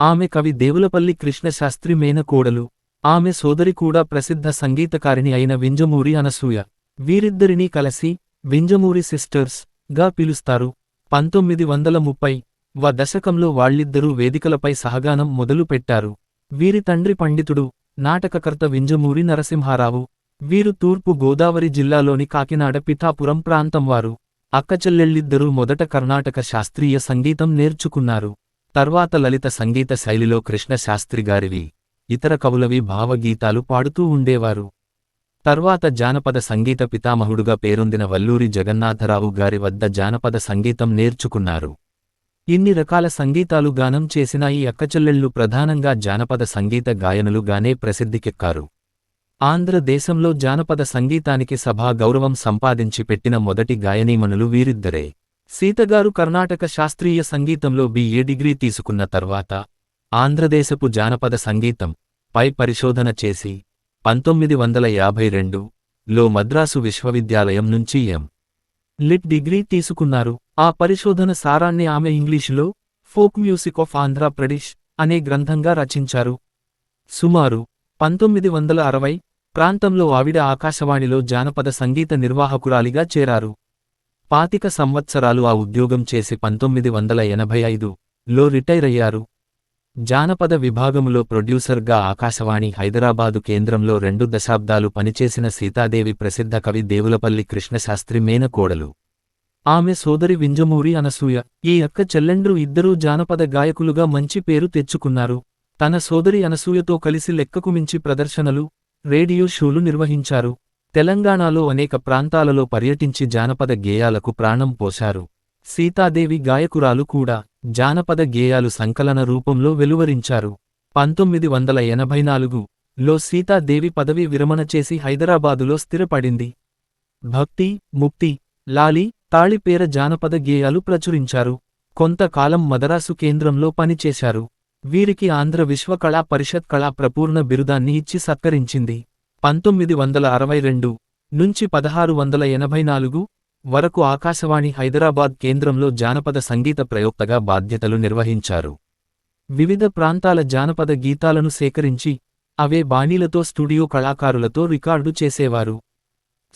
ఆమె కవి దేవులపల్లి కృష్ణశాస్త్రి మేనకోడలు. ఆమె సోదరి కూడా ప్రసిద్ధ సంగీతకారిణి అయిన వింజమూరి అనసూయ. వీరిద్దరినీ కలసి వింజమూరి సిస్టర్స్గా పిలుస్తారు. పంతొమ్మిది వందల ముప్పై వ దశకంలో వాళ్ళిద్దరూ వేదికలపై సహగానం మొదలుపెట్టారు వీరి తండ్రి పండితుడు నాటకకర్త వింజమూరి నరసింహారావు. వీరు తూర్పు గోదావరి జిల్లాలోని కాకినాడ పిఠాపురం ప్రాంతంవారు అక్కచెల్లెళ్ళిద్దరూ మొదట కర్ణాటక శాస్త్రీయ సంగీతం నేర్చుకున్నారు. తర్వాత లలిత సంగీత శైలిలో కృష్ణశాస్త్రిగారివి గారివి ఇతర కవులవి భావగీతాలు పాడుతూ ఉండేవారు. తర్వాత జానపద సంగీత పితామహుడుగా పేరొందిన వల్లూరి జగన్నాథరావు గారి వద్ద జానపద సంగీతం నేర్చుకున్నారు. ఇన్ని రకాల సంగీతాలు గానం చేసిన ఈ అక్కచెల్లెళ్ళు ప్రధానంగా జానపద సంగీత గాయనులుగానే ప్రసిద్ధికెక్కారు. ఆంధ్రదేశంలో జానపద సంగీతానికి సభా గౌరవం సంపాదించి పెట్టిన మొదటి గాయనీమణులు వీరిద్దరే. సీతగారు కర్ణాటక శాస్త్రీయ సంగీతంలో బిఏ డిగ్రీ తీసుకున్న తర్వాత ఆంధ్రదేశపు జానపద సంగీతం పై పరిశోధన చేసి పంతొమ్మిది వందల యాభై రెండు లో మద్రాసు విశ్వవిద్యాలయం నుంచి ఎం. లిట్. డిగ్రీ తీసుకున్నారు. ఆ పరిశోధన సారాన్ని ఆమె ఇంగ్లీషులో ఫోక్ మ్యూజిక్ ఆఫ్ ఆంధ్రప్రదేశ్ అనే గ్రంథంగా రచించారు. సుమారు పంతొమ్మిది వందల అరవై ప్రాంతంలో ఆవిడ ఆకాశవాణిలో జానపద సంగీత నిర్వాహకురాలిగా చేరారు. పాతిక సంవత్సరాలు ఆ ఉద్యోగం చేసి పంతొమ్మిది వందల ఎనభై ఐదు లో జానపద విభాగములో ప్రొడ్యూసర్గా ఆకాశవాణి హైదరాబాదు కేంద్రంలో రెండు దశాబ్దాలు పనిచేసిన సీతాదేవి ప్రసిద్ధ కవి దేవులపల్లి కృష్ణశాస్త్రి మేనకోడలు ఆమె సోదరి వింజమూరి అనసూయ ఈ అక్క చెల్లెండ్రు ఇద్దరూ జానపద గాయకులుగా మంచి పేరు తెచ్చుకున్నారు. తన సోదరి అనసూయతో కలిసి లెక్కకు మించి ప్రదర్శనలు రేడియో షోలు నిర్వహించారు. తెలంగాణలో అనేక ప్రాంతాలలో పర్యటించి జానపద గేయాలకు ప్రాణం పోశారు. సీతాదేవి గాయకురాలు కూడా జానపద గేయాలు సంకలన రూపంలో వెలువరించారు. పంతొమ్మిది వందల ఎనభై నాలుగు లో సీతాదేవి పదవి విరమణ చేసి హైదరాబాదులో స్థిరపడింది. భక్తి ముక్తి లాలి తాళిపేర జానపద గేయాలు ప్రచురించారు. కొంతకాలం మదరాసు కేంద్రంలో పనిచేశారు. వీరికి ఆంధ్ర విశ్వకళా పరిషత్ కళా ప్రపూర్ణ బిరుదాన్ని ఇచ్చి సత్కరించింది. పంతొమ్మిది వందల అరవై రెండు నుంచి పదహారు వందల ఎనభై నాలుగు వరకు ఆకాశవాణి హైదరాబాద్ కేంద్రంలో జానపద సంగీత ప్రయోక్తగా బాధ్యతలు నిర్వహించారు. వివిధ ప్రాంతాల జానపద గీతాలను సేకరించి అవే బాణీలతో స్టూడియో కళాకారులతో రికార్డు చేసేవారు.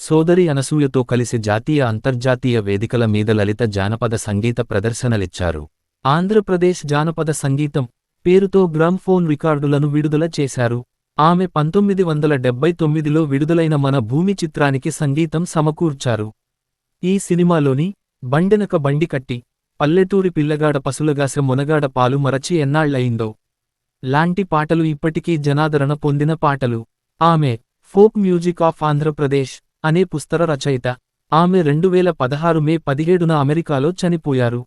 సోదరి అనసూయతో కలిసి జాతీయ అంతర్జాతీయ వేదికల మీద లలిత జానపద సంగీత ప్రదర్శనలిచ్చారు. ఆంధ్రప్రదేశ్ జానపద సంగీతం పేరుతో గ్రామ్ఫోన్ రికార్డులను విడుదల చేశారు. ఆమె పంతొమ్మిది వందల డెబ్బై తొమ్మిదిలో విడుదలైన మన భూమి చిత్రానికి సంగీతం సమకూర్చారు. ఈ సినిమాలోని బండెనక బండి కట్టి పల్లెటూరి పిల్లగాడ పసులగాస మునగాడ పాలు మరచి ఎన్నాళ్ళయిందో లాంటి పాటలు ఇప్పటికీ జనాదరణ పొందిన పాటలు. ఆమె ఫోక్ మ్యూజిక్ ఆఫ్ ఆంధ్రప్రదేశ్ అనే పుస్తక రచయిత. ఆమె రెండువేల పదహారు మే పదిహేడున అమెరికాలో చనిపోయారు.